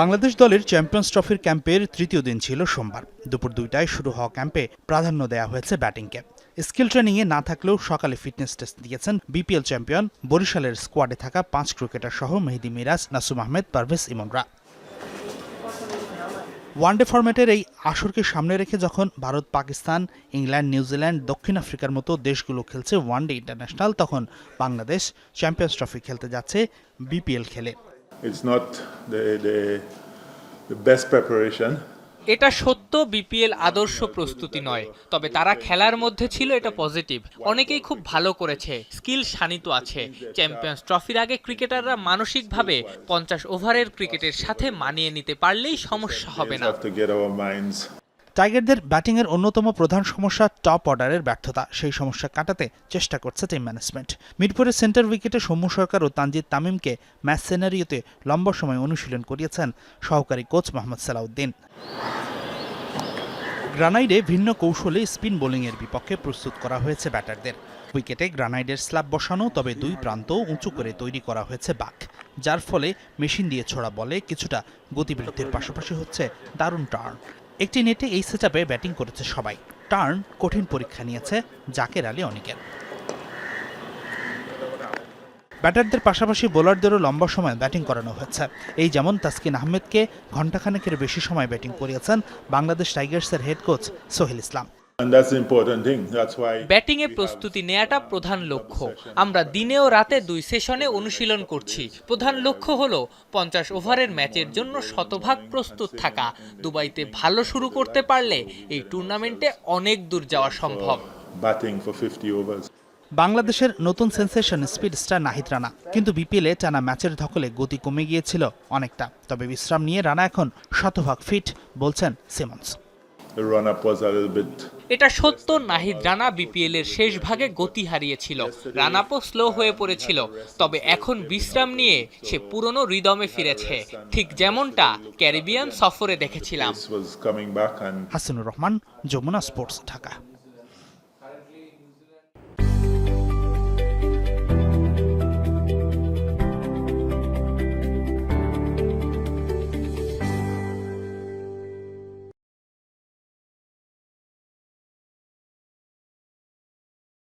বাংলাদেশ দলের চ্যাম্পিয়ন্স ট্রফির ক্যাম্পের তৃতীয় দিন ছিল সোমবার। দুপুর দুইটায় শুরু হওয়া ক্যাম্পে প্রাধান্য দেওয়া হয়েছে ব্যাটিংকে। স্কিল ট্রেনিংয়ে না থাকলেও সকালে ফিটনেস টেস্ট দিয়েছেন বিপিএল চ্যাম্পিয়ন বরিশালের স্কোয়াডে থাকা পাঁচ ক্রিকেটার সহ মেহেদি মিরাজ, নাসুম আহমেদ, পারভেজ ইমনরা। ওয়ানডে ফরম্যাটের এই আসরকে সামনে রেখে যখন ভারত, পাকিস্তান, ইংল্যান্ড, নিউজিল্যান্ড, দক্ষিণ আফ্রিকার মতো দেশগুলো খেলছে ওয়ানডে ইন্টারন্যাশনাল, তখন বাংলাদেশ চ্যাম্পিয়ন্স ট্রফি খেলতে যাচ্ছে বিপিএল খেলে। It's not the, the, the best preparation. এটা সত্য বিপিএল আদর্শ প্রস্তুতি নয়। তবে তারা খেলার মধ্যে ছিল এটা পজিটিভ অনেকেই খুব ভালো করেছে। স্কিল শানিত আছে। চ্যাম্পিয়ন্স ট্রফির আগে ক্রিকেটাররা মানসিকভাবে পঞ্চাশ ওভারের ক্রিকেটের সাথে মানিয়ে নিতে পারলেই সমস্যা হবে না। টাইগারদের ব্যাটিংয়ের অন্যতম প্রধান সমস্যা টপ অর্ডারের ব্যর্থতা। সেই সমস্যা কাটাতে চেষ্টা করছে টিম ম্যানেজমেন্ট। মিরপুরের সেন্টার উইকেটে সৌম্য সরকার ও তানজিদ তামিমকে ম্যাচ সিনারিওতে লম্বা সময় অনুশীলন করিয়েছেন সহকারী কোচ মোহাম্মদ সালাউদ্দিন। গ্রানাইডে ভিন্ন কৌশলে স্পিন বোলিংয়ের বিপক্ষে প্রস্তুত করা হয়েছে ব্যাটারদের। উইকেটে গ্রানাইডের স্ল্যাব বসানো, তবে দুই প্রান্ত উঁচু করে তৈরি করা হয়েছে বাক, যার ফলে মেশিন দিয়ে ছোড়া বলে কিছুটা গতিবৃদ্ধির পাশাপাশি হচ্ছে দারুণ টার্ন। একটি নেটে এই সেটআপে ব্যাটিং করেছে সবাই। টার্ন কঠিন পরীক্ষা নিয়েছে জাকের আলী অনেকের। ব্যাটারদের পাশাপাশি বোলারদেরও লম্বা সময় ব্যাটিং করানো হয়েছে। এই যেমন তাসকিন আহমেদকে ঘণ্টাখানেকের বেশি সময় ব্যাটিং করিয়েছেন Bangladesh টাইগার্সের head coach Sohel Islam. And that's the important thing. That's why ব্যাটিংয়ে প্রস্তুতি নেওয়াটা প্রধান লক্ষ্য। আমরা দিনে ও রাতে দুই সেশনে অনুশীলন করছি। প্রধান লক্ষ্য হলো পঞ্চাশ ওভারের ম্যাচের জন্য শতভাগ প্রস্তুত থাকা। দুবাইতে ভালো শুরু করতে পারলে এই টুর্নামেন্টে অনেক দূর যাওয়া সম্ভব। batting for 50 overs. বাংলাদেশের নতুন sensation speed star Nahid Rana. কিন্তু বিপিএলে টানা ম্যাচের ধকলে গতি কমে গিয়েছিল অনেকটা। তবে বিশ্রাম নিয়ে রানা এখন শতভাগ ফিট বলছেন Simmons the was a little bit এটা সত্য নাহিদ রানা বিপিএল এর শেষ ভাগে গতি হারিয়েছিল। রানাপো স্লো হয়ে পড়েছিল তবে এখন বিশ্রাম নিয়ে সে পুরনো রিদমে ফিরেছে। ঠিক যেমনটা ক্যারিবিয়ান সফরে দেখেছিলাম। হাসিনুর রহমান যমুনা স্পোর্টস ঢাকা।